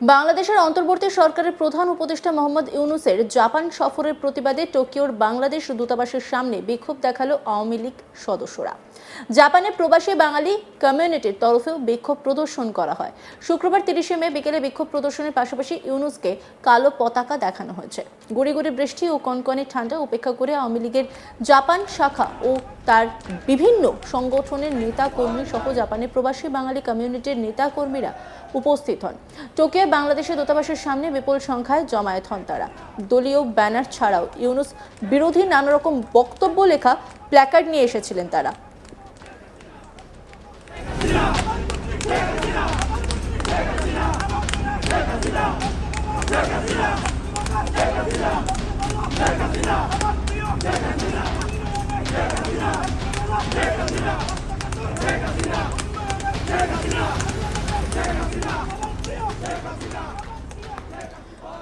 বাংলাদেশের অন্তর্বর্তী সরকারের প্রধান উপদেষ্টা মোহাম্মদ ইউনুসের জাপান সফরের প্রতিবাদে টোকিওর বাংলাদেশ দূতাবাসের সামনে বিক্ষোভ দেখাল আওয়ামী লীগ সদস্যরা। জাপানে প্রবাসী বাঙালি কমিউনিটির তরফেও বিক্ষোভ প্রদর্শন করা হয়। শুক্রবার তিরিশে মে বিকেলে বিক্ষোভ প্রদর্শনের পাশাপাশি ইউনুসকে কালো পতাকা দেখানো হয়েছে। গুড়ি গুড়ি বৃষ্টি ও কনকনে ঠান্ডা উপেক্ষা করে আওয়ামী লীগের জাপান শাখা ও তার বিভিন্ন সংগঠনের নেতা কর্মী সহ জাপানে প্রবাসী বাঙালি কমিউনিটির নেতা কর্মীরা উপস্থিত হন। টোকিও বাংলাদেশের দূতাবাসের সামনে বিপুল সংখ্যায় জমায়েত হন তারা। দলীয় ব্যানার ছাড়াও ইউনুস বিরোধী নানা রকম বক্তব্য লেখা প্ল্যাকার্ড নিয়ে এসেছিলেন তারা।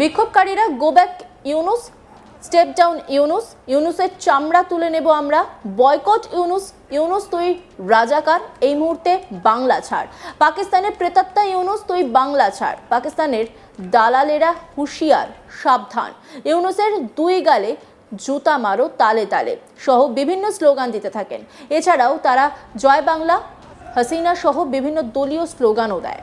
বিক্ষোভকারীরা go back Yunus step down Yunus ইউনুসের চামড়া তুলে নেব আমরা। বয়কট ইউনুস ইউনুস তুই রাজাকার, এই মুহূর্তে বাংলা ছাড়। পাকিস্তানের প্রেতাত্মা ইউনুস তুই বাংলা ছাড়। পাকিস্তানের দালালেরা হুঁশিয়ার, সাবধান। ইউনুসের দুই গালে জুতা মারো তালে তালে, সহ বিভিন্ন স্লোগান দিতে থাকেন। এছাড়াও তারা জয় বাংলা, হাসিনা সহ বিভিন্ন দলীয় স্লোগানও দেয়।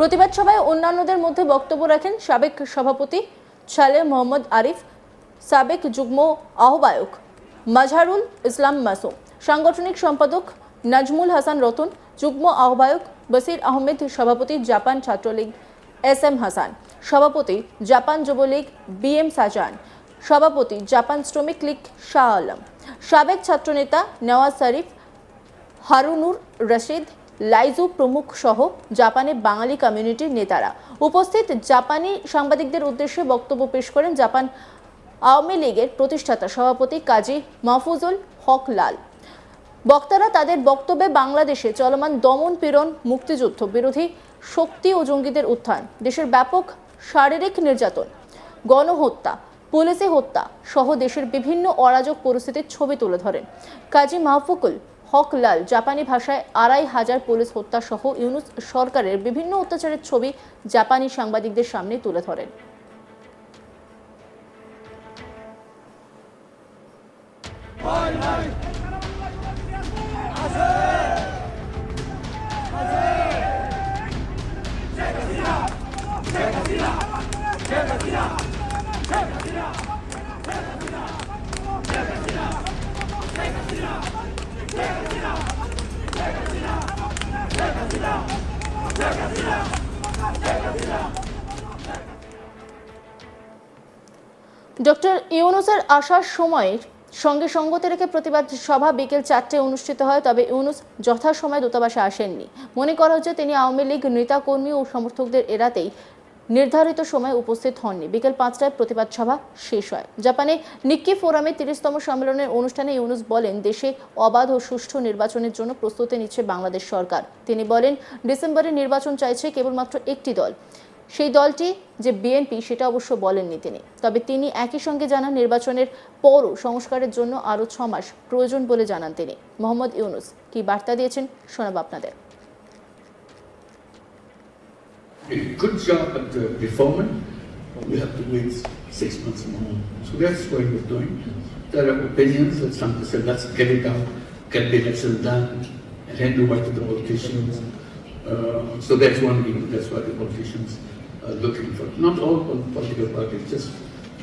প্রতিবাদ সভায় অন্যান্যদের মধ্যে বক্তব্য রাখেন সাবেক সভাপতি ছালে মোহাম্মদ আরিফ, সাবেক যুগ্ম আহ্বায়ক মাজহারুল ইসলাম মাসুম সাংগঠনিক সম্পাদক নাজমুল হাসান রতন, যুগ্ম আহ্বায়ক বসির আহমেদ, সভাপতি Japan Chhatra League S M Hasan, সভাপতি জাপান যুবলীগ বি এম সাজান সভাপতি জাপান শ্রমিক লীগ শাহ আলম, সাবেক ছাত্রনেতা নওয়াজ শরীফ, হারুনুর রশিদ লাইজু প্রমুখ সহ জাপানে বাঙালি কমিউনিটির নেতারা। উপস্থিত জাপানি সাংবাদিকদের উদ্দেশ্যে বক্তব্য পেশ করেন জাপান আওয়ামী লীগের প্রতিষ্ঠাতা সভাপতি কাজী মাহফুজুল হক লাল। বক্তারা তাদের বক্তব্যে বাংলাদেশে চলমান দমন পীড়ন, মুক্তিযুদ্ধ বিরোধী শক্তি ও জঙ্গিদের উত্থান, দেশের ব্যাপক শারীরিক নির্যাতন, গণহত্যা, পুলিশে হত্যা সহ দেশের বিভিন্ন অরাজক পরিস্থিতির ছবি তুলে ধরেন। কাজী মাহফুকুল হক লাল জাপানি ভাষায় আড়াই হাজার পুলিশ হত্যা সহ ইউনুস সরকারের বিভিন্ন অত্যাচারের ছবি জাপানি সাংবাদিকদের সামনে তুলে ধরেন। ডক্টর ইউনুসের আসার সময় সঙ্গে সঙ্গতে রেখে প্রতিবাদ সভা বিকেল চারটে অনুষ্ঠিত হয়, তবে ইউনুস যথাসময়ে দূতাবাসে আসেননি। মনে করা হচ্ছে তিনি আওয়ামী লীগ নেতাকর্মী ও সমর্থকদের এড়াতেই নির্ধারিত সময়ে উপস্থিত হননি। বিকেল পাঁচটায় প্রতিবাদ সভা শেষ হয়। জাপানে নিক্কি ফোরামে তিরিশতম সম্মেলনের অনুষ্ঠানে ইউনুস বলেন, দেশে অবাধ ও সুষ্ঠু নির্বাচনের জন্য প্রস্তুতি নিচ্ছে বাংলাদেশ সরকার। তিনি বলেন, ডিসেম্বরে নির্বাচন চাইছে কেবলমাত্র একটি দল। সেই দলটি যে বিএনপি, সেটা অবশ্য বলেননি তিনি। তবে তিনি একই সঙ্গে জানান, নির্বাচনের পরও সংস্কারের জন্য আরও ছ মাস প্রয়োজন বলে জানান তিনি। মোহাম্মদ ইউনুস, কি বার্তা দিয়েছেন শোনাব আপনাদের। A good job at the reforming. We have to wait six months more. So that's what we're doing. There are opinions that some say, let's get it out, get the done, and hand over to the politicians. Uh, so that's one reason, that's why the politicians are looking for, not all political parties, just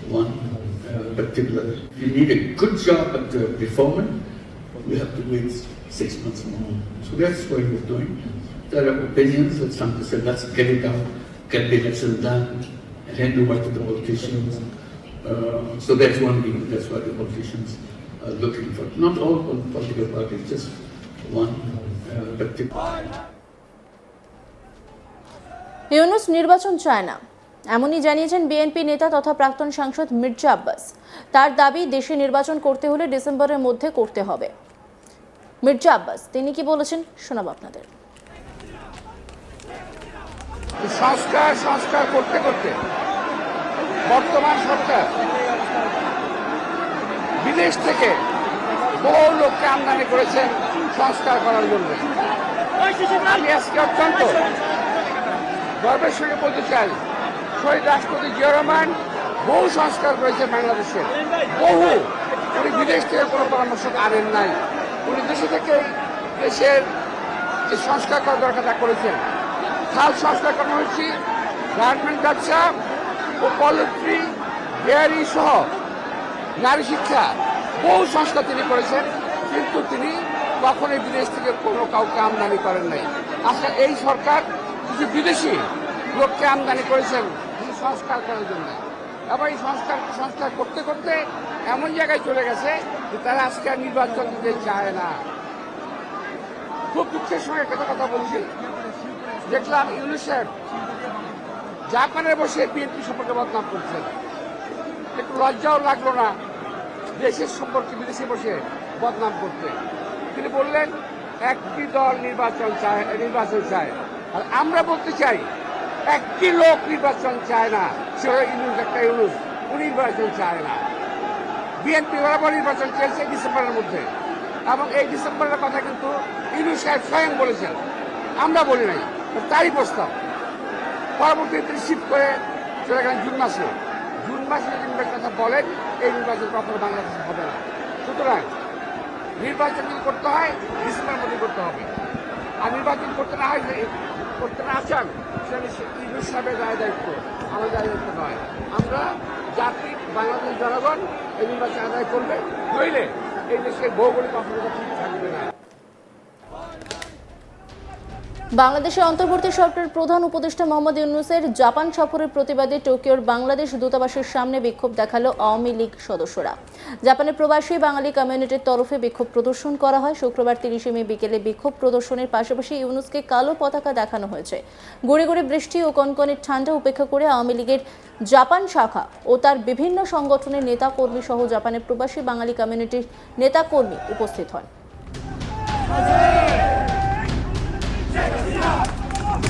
one uh, particular. You need a good job at the reforming, we have to wait six months more. So that's what we're doing. There are opinions that some people say, let's get it out, get the election done, and hand over to the politicians. Uh, so that's one reason, that's why the politicians are looking for, not all political parties, just one uh, particular. Yunus নির্বাচন চায় না এমনই জানিয়েছেন BNP নেতা তথা প্রাক্তন সাংসদ মির্জা আব্বাস তার দাবি দেশে নির্বাচন করতে হলে ডিসেম্বরের মধ্যে করতে হবে মির্জা আব্বাস তিনি কি বলেছেন শোনাব আপনাদের সংস্কার সংস্কার করতে করতে। বর্তমান সরকার বিদেশ থেকে বহু লোককে আমদানি করেছেন সংস্কার করার জন্য। আমি আজকে অত্যন্ত গর্বের সঙ্গে বলতে চাই, শহীদ রাষ্ট্রপতি জিয়া রহমান বহু সংস্কার করেছেন বাংলাদেশে। বহু। উনি বিদেশ থেকে কোনো পরামর্শ আনেন নাই। উনি দেশে থেকে দেশের যে সংস্কার করা দরকার তা করেছেন। খাল সংস্কার করা হয়েছে গার্মেন্ট ব্যবসা ও পলিট্রি ডেয়ারি সহ নারী শিক্ষা বহু সংস্কার তিনি করেছেন, কিন্তু তিনি কখনোই বিদেশ থেকে কোনো কাউকে আমদানি করেন নাই। আজকে এই সরকার কিছু বিদেশি লোককে আমদানি করেছেন সংস্কার করার জন্য। আবার এই সংস্কার সংস্কার করতে করতে এমন জায়গায় চলে গেছে যে তারা আজকে আর নির্বাচন দিতে চায় না। খুব দুঃখের সঙ্গে একটা কথা বলছি। দেখলাম ইউনিসেফ জাপানে বসে বিএনপি সম্পর্কে বদনাম করছেন। একটু লজ্জাও লাগল না দেশের সম্পর্কে, বিদেশে বসে বদনাম করতে। তিনি বললেন, একটি দল নির্বাচন চায় নির্বাচন চায়। আর আমরা বলতে চাই, একটি লোক নির্বাচন চায় না, সে ইউনুস, একটা ইউনুস। উনি নির্বাচন চায় না। বিএনপি বরাবর নির্বাচন চলছে ডিসেম্বরের মধ্যে। এবং এই ডিসেম্বরের কথা কিন্তু ইউনুস সাহেব স্বয়ং বলেছেন। আমরা বলি নাই। তারই প্রস্তাব। পরবর্তীতে তিনি শিফট করে চলে গেলেন জুন মাসে। জুন মাসে যদি কথা বলেন, এই নির্বাচন কখনো বাংলাদেশে হবে না। সুতরাং নির্বাচন যদি করতে হয় ডিসেম্বরের মধ্যে করতে হবে। আর নির্বাচন করতে না হয় করতে না চান, সেটা সাহেবের দায় দায়িত্ব। আমাদের দায় দায়িত্ব নয়। আমরা জাতি, বাংলাদেশ, জনগণ এই নির্বাচন আদায় করবে। নইলে এই দেশের ভৌগোলিক অসুবিধা ঠিক থাকবে না। বাংলাদেশের অন্তর্বর্তী সরকারের প্রধান উপদেষ্টা মোহাম্মদ ইউনুসের জাপান সফরের প্রতিবাদে টোকিওর বাংলাদেশ দূতাবাসের সামনে বিক্ষোভ দেখাল আওয়ামী লীগ সদস্যরা। জাপানের প্রবাসী বাঙালি কমিউনিটির তরফে বিক্ষোভ প্রদর্শন করা হয়। শুক্রবার তিরিশে মে বিকেলে বিক্ষোভ প্রদর্শনের পাশাপাশি ইউনুসকে কালো পতাকা দেখানো হয়েছে। গড়ে গড়ে বৃষ্টি ও কনকনের ঠান্ডা উপেক্ষা করে আওয়ামী লীগের জাপান শাখা ও তার বিভিন্ন সংগঠনের নেতাকর্মী সহ জাপানের প্রবাসী বাঙালি কমিউনিটির নেতাকর্মী উপস্থিত হন।